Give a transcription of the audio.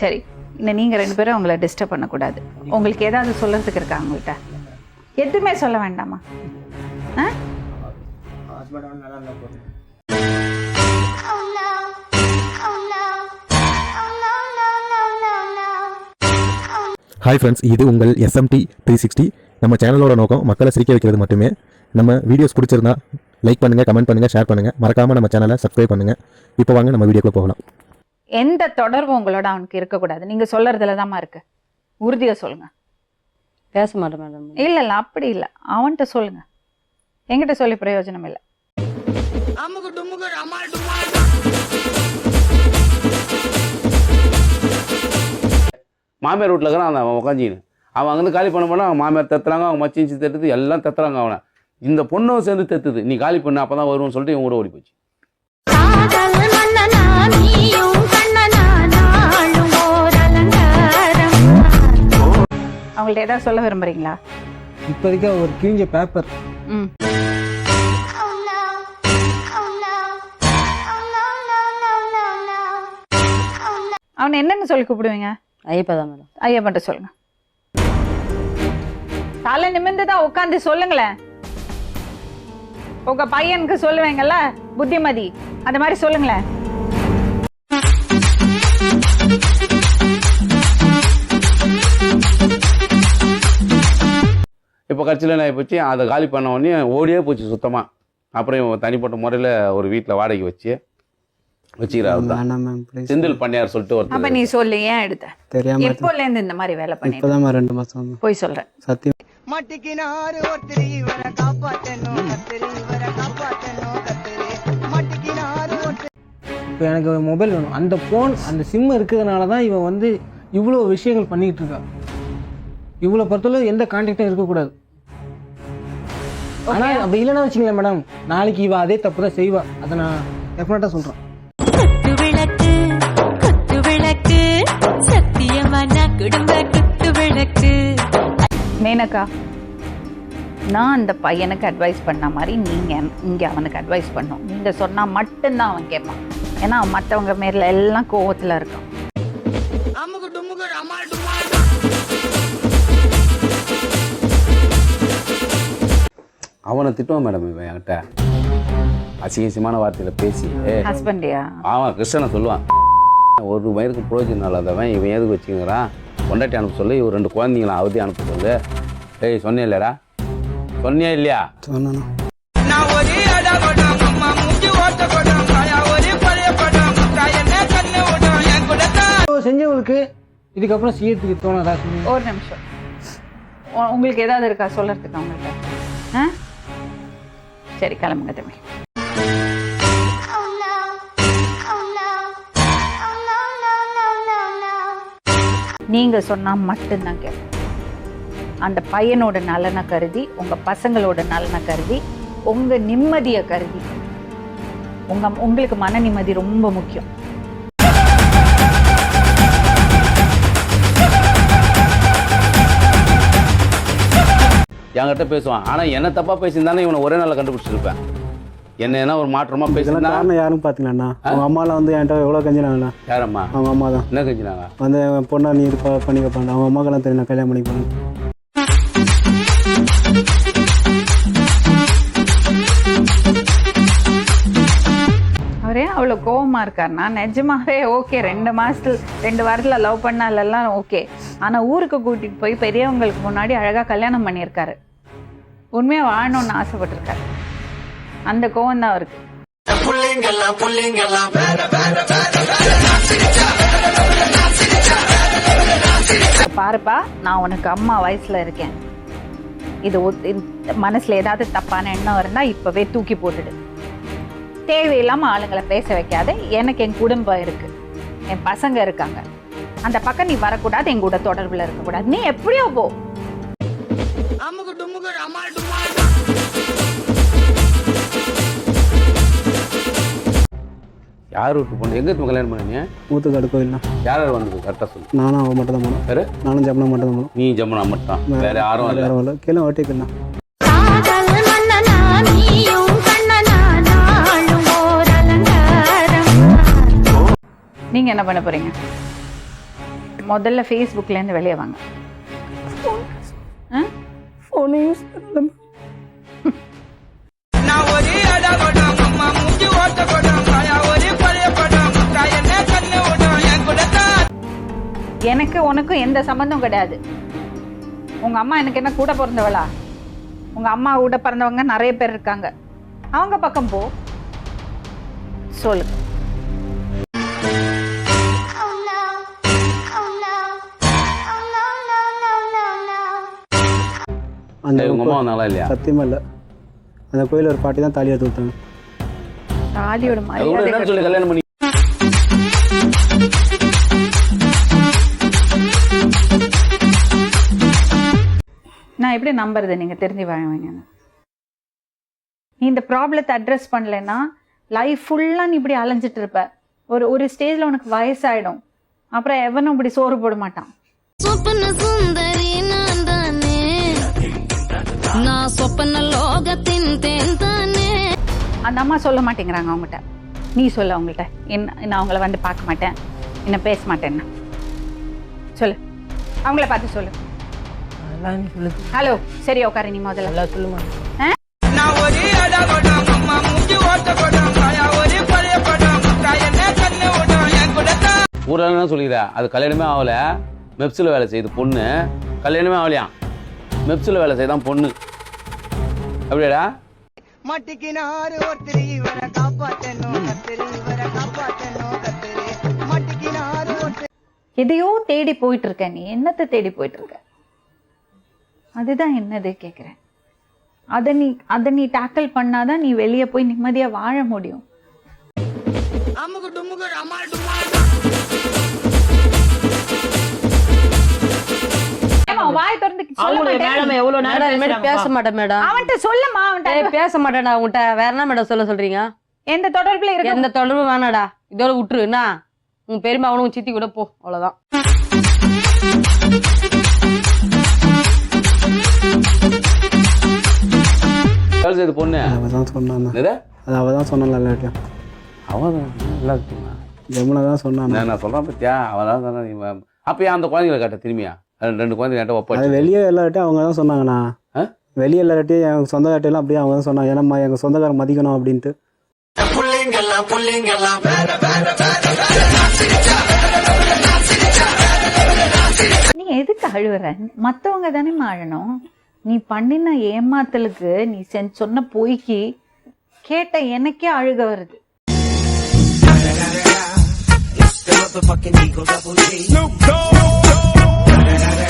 சரி இன்னும் நீங்கள் ரெண்டு பேரும் அவங்கள டிஸ்டர்ப் பண்ணக்கூடாது. உங்களுக்கு ஏதாவது சொல்கிறதுக்கு இருக்கா அவங்கள்ட்ட? எதுவுமே சொல்ல வேண்டாமா? ஆ? ஹாய் ஃப்ரெண்ட்ஸ் இது உங்கள் எஸ்எம்டி த்ரீ சிக்ஸ்டி நம்ம சேனலோட நோக்கம் மக்களை சிரிக்க வைக்கிறது மட்டுமே. நம்ம வீடியோஸ் பிடிச்சிருந்தா லைக் பண்ணுங்கள் கமெண்ட் பண்ணுங்கள் ஷேர் பண்ணுங்கள் மறக்காமல் நம்ம சேனலை சப்ஸ்கிரைப் பண்ணுங்கள் இப்போ வாங்க நம்ம வீடியோக்குள்ளே போகலாம். எந்த தொடர்பும் உங்களோட அவனுக்கு இருக்கக்கூடாது. நீங்க சொல்றதுல தாம்மா இருக்கு. உறுதியா சொல்லுங்க. பேச மாட்டேன் மேடம். இல்ல இல்ல அப்படி இல்ல. அவன்கிட்ட சொல்லுங்க. என்கிட்ட சொல்லி பிரயோஜனம் இல்லை. மாமியார் வீட்டில் இருக்கிறான் அவன் உட்காந்துக்கின்னு அவன் அங்கேருந்து காலி பண்ண போனால் அவன் மாமியார் தத்துறாங்க அவங்க மச்சிஞ்சி தட்டுது எல்லாம் தத்துறாங்க அவனை. இந்த பொண்ணும் சேர்ந்து தத்துது. நீ காலி பண்ணு அப்போ தான் வருவோம்னு சொல்லிட்டு இவன் கூட ஓடி போச்சு அவங்கள்ட்ட ஏதாவது சொல்ல விரும்புறீங்களா? இப்போதைக்கு ஒரு கிழிஞ்ச பேப்பர் ம். அவனை என்னன்னு சொல்லி கூப்பிடுவீங்க? ஐயப்பா தான் மேடம். ஐயப்பன்ட்ட சொல்லுங்க. தலை நிமிர்ந்து தான் உட்காந்து சொல்லுங்களேன். உங்க பையனுக்கு சொல்லுவேங்கல்ல புத்திமதி. அந்த மாதிரி சொல்லுங்களேன். இப்போ கட்சியில் என்ன போச்சு? அதை காலி பண்ண உடனே ஓடியே போச்சு சுத்தமாக அப்புறம் இவன் தனிப்பட்ட முறையில் ஒரு வீட்டில் வாடகைக்கு வச்சு வச்சுக்கிறாரு செந்தில் பண்ணையார் சொல்லிட்டு அப்ப ஒருத்தர் நீ சொல்லு ஏன் எடுத்த? தெரியாம எப்போல இருந்து இந்த மாதிரி வேலை பண்ணிட்டு. இப்போதான் ரெண்டு மாசம். போய் சொல்றேன். சத்தியம். மட்டிக்கினாரு ஒருத்தர் இவரை காப்பாத்தணும் கத்திரி இவரை கத்திரி இப்போ எனக்கு மொபைல் வேணும். அந்த ஃபோன் அந்த சிம் இருக்கிறதுனால தான் இவன் வந்து இவ்வளோ விஷயங்கள் பண்ணிக்கிட்டு இருக்கா. இவ்வளோ பொறுத்தளவு எந்த கான்டாக்டும் இருக்கக்கூடாது. ஆனால் அப்படி இல்லைன்னா வச்சுங்களேன் மேடம் நாளைக்கு இவ அதே தப்பு தான் செய்வா. அதை நான் டெஃபினட்டாக சொல்கிறேன் குத்து விளக்கு குத்து விளக்கு சத்தியமான குடும்ப குத்து விளக்கு. மேனகா நான் அந்த பையனுக்கு அட்வைஸ் பண்ண மாதிரி நீங்க இங்க அவனுக்கு அட்வைஸ் பண்ணும். நீங்க சொன்னா மட்டும்தான் அவன் கேட்பான் ஏன்னா அவன் மற்றவங்க மேல எல்லாம் கோவத்துல இருக்கான். அவனை திட்டுவான் மேடம் இவன் என்கிட்ட. அசிங்கசியமான வார்த்தையில் பேசி ஏ ஹஸ்பண்டியா அவன் கிருஷ்ணனை சொல்லுவான். ஒரு வயதுக்கு புரோஜனம் இல்லாதவன் இவன் எதுக்கு வச்சுக்கிறான்? பொண்டாட்டி அனுப்ப சொல்லு இவர் ரெண்டு குழந்தைங்கள அவதி அனுப்ப சொல்லு. ஏய் சொன்னே இல்லையாடா சொன்னியா இல்லையா? சொன்னா செஞ்சவங்களுக்கு இதுக்கப்புறம் செய்யறதுக்கு தோணாதா ஒரு நிமிஷம். உங்களுக்கு ஏதாவது இருக்கா? சொல்றதுக்கு அவங்கள்ட்ட. ஆ? சரி கிளம்புங்க தம்பி. Oh no. நீங்க சொன்னா மட்டும்தான் கேட்போம் அந்த பையனோட நலனை கருதி உங்க பசங்களோட நலனை கருதி உங்க நிம்மதியை கருதி. உங்க உங்களுக்கு மன நிம்மதி ரொம்ப முக்கியம். என்கிட்ட பேசுவான். ஆனால் என்ன தப்பாக பேசியிருந்தானே இவனை ஒரே நாளில் கண்டுபிடிச்சிருப்பேன். என்ன ஒரு இதெல்லாம் பேசியிருந்தா காரணம் யாரும் பார்த்தீங்களாண்ணா அவங்க அம்மாலாம் வந்து என்கிட்ட எவ்வளோ கஞ்சினாங்கண்ணா? யாரம்மா? அவங்க அம்மா தான் என்ன கஞ்சினாங்க? வந்து பொண்ணை நீ இது பண்ணி வைப்பாங்க அவங்க அம்மாக்கெல்லாம் தெரியும் நான் கல்யாணம் பண்ணிப்பாங்க அவ்வளோ கோவமா இருக்காருன்னா நிஜமாவே ஓகே ரெண்டு மாசத்துல ரெண்டு வாரத்துல லவ் பண்ணாலெல்லாம் ஓகே ஆனா ஊருக்கு கூட்டிட்டு போய் பெரியவங்களுக்கு முன்னாடி அழகா கல்யாணம் பண்ணியிருக்காரு உண்மையா வாழணும்னு ஆசைப்பட்டிருக்காரு அந்த கோவம் தான் அவருக்கு பாருப்பா நான் உனக்கு அம்மா வயசுல இருக்கேன் இது மனசுல ஏதாவது தப்பான எண்ணம் இருந்தா இப்பவே தூக்கி போட்டுடு தேவையில்லாம ஆளுங்களை பேச வைக்காத. எனக்கு என் குடும்பம் இருக்கு. என் பசங்க இருக்காங்க. அந்த பக்கம் நீ வரக்கூடாது என் கூட தொடர்புல இருக்கக்கூடாது. நீ எப்படியோ போ. யார் விட்டு பொண்ணு எங்கே இருந்து கல்யாணம் பண்ணீங்க ஊத்துக்காடு கோயில்ண்ணா யார் யார் வந்தது கரெக்டாக சொல்லு. நானும் அவன் மட்டும் தான் போனோம். யாரு? நானும் ஜப்னா மட்டும் தான் போனோம். நீ ஜமுனா மட்டும் வேற யாரும் இல்லை வேற வரல. கீழே ஓட்டிக்கலண்ணா ஓர் அலங்காரம் நீங்க என்ன பண்ண போறீங்க? முதல்ல ஃபேஸ்புக்லேருந்து வெளியே வாங்க. ஆ? ஃபோனை யூஸ் பண்ணல. எனக்கு உனக்கும் எந்த சம்மந்தம் கிடையாது. உங்க அம்மா எனக்கு என்ன கூட பிறந்தவளா? உங்க அம்மா கூட பிறந்தவங்க நிறைய பேர் இருக்காங்க. அவங்க பக்கம் போ. சொல்லு. அந்த அம்மா வந்தாங்களா இல்லையா? சத்தியமாக இல்லை. அந்த கோயில் ஒரு பாட்டி தான் தாலி எடுத்து விட்டாங்க தாலியோட மரியாதை சொல்லி கல்யாணம் பண்ணி நான் எப்படி நம்புறது? நீங்க தெரிஞ்சு வாழ்வீங்கன்னு நீ இந்த ப்ராப்ளத்தை அட்ரஸ் பண்ணலைன்னா லைஃப் ஃபுல்லா நீ இப்படி அலைஞ்சிட்டு இருப்ப. ஒரு ஒரு ஸ்டேஜ்ல உனக்கு வயசாயிடும். அப்புறம் எவனும் இப்படி சோறு போட மாட்டான். நான் சொப்பன லோகத்தின் தேன் தானே. அந்த அம்மா சொல்ல மாட்டேங்கிறாங்க அவங்ககிட்ட. நீ சொல்ல அவங்கள்ட்ட. என்ன நான் அவங்கள வந்து பார்க்க மாட்டேன். என்ன பேச மாட்டேன்னு சொல்லு. அவங்கள பார்த்து சொல்லு. ஹலோ சரி உட்காரு நீ முதல்ல. சொல்லுமா? நான் ஒரு அடகொடம் அம்மா. மூஞ்சி ஓட்ட கொடம் மாயா ஒரு பழைய படம். அக்கா என்ன கண்ணு விடும் என் கூட தான். ஊரில் என்ன சொல்லிக்கிற? அது கல்யாணமே ஆகல. மெப்ஸில் வேலை செய்யுது பொண்ணு. கல்யாணமே ஆகலையாம். மெப்ஸில் வேலை செய்தான் பொண்ணு. அப்படியாடா? மட்டிக்கினாரு ஒருத்தர் இவரை காப்பாத்தணும் கத்திரி. இவரை காப்பாத்தணும் கத்திரி. மட்டிக்கினாரு ஒருத்தர். எதையோ தேடி போயிட்டு இருக்க நீ. என்னத்தை தேடி போயிட்டு இருக்க அதுதான் என்னது கேட்குறேன் அதை நீ அதை நீ டேக்கிள் பண்ணாதான் நீ வெளியே போய் நிம்மதியா வாழ முடியும். வாய் இனிமேல் பேச மாட்டேன் மேடம். அவன்கிட்ட சொல்லுமா அவன்கிட்ட பேச மாட்டேன்டா உன்கிட்ட. வேற என்ன மேடம் சொல்ல சொல்றீங்க? எந்த தொடர்புல இருக்க எந்த தொடர்பும் வேணாடா இதோட விட்டுரு என்ன? உன் பெரியமா அவனும் சித்தி கூட போ அவ்வளவுதான். செய்யுது பொண்ணு? அவள் தான் சொன்னான். அது அவள் தான் சொன்னான் எல்லாத்தையும் அவன் நல்லா இருக்குமா? ஜமுனா தான் சொன்னான். நான் சொல்கிறேன் பத்தியா? அவன் தான் சொன்னான் நீ அப்போ அந்த குழந்தைகளை கேட்ட திரும்பியா? ரெண்டு ரெண்டு குழந்தைங்க கேட்ட அது ஒப்பாச்சு வெளியே எல்லார்ட்டையும் அவங்க தான் சொன்னாங்கண்ணா? வெளியே எல்லார்ட்டையும் என் சொந்தக்கார்ட்டையெல்லாம் அப்படியே அவங்க தான் சொன்னாங்க. ஏன்னா எங்கள் சொந்தக்காரன் மதிக்கணும் அப்படின்ட்டு. நீ எதுக்கு அழுவுற? மத்தவங்க தானே அழணும் நீ பண்ணின ஏமாத்தலுக்கு நீ செஞ்ச சொன்ன பொய்க்கு கேட்ட எனக்கே அழுக வருது. Snoop Dogg Yeah.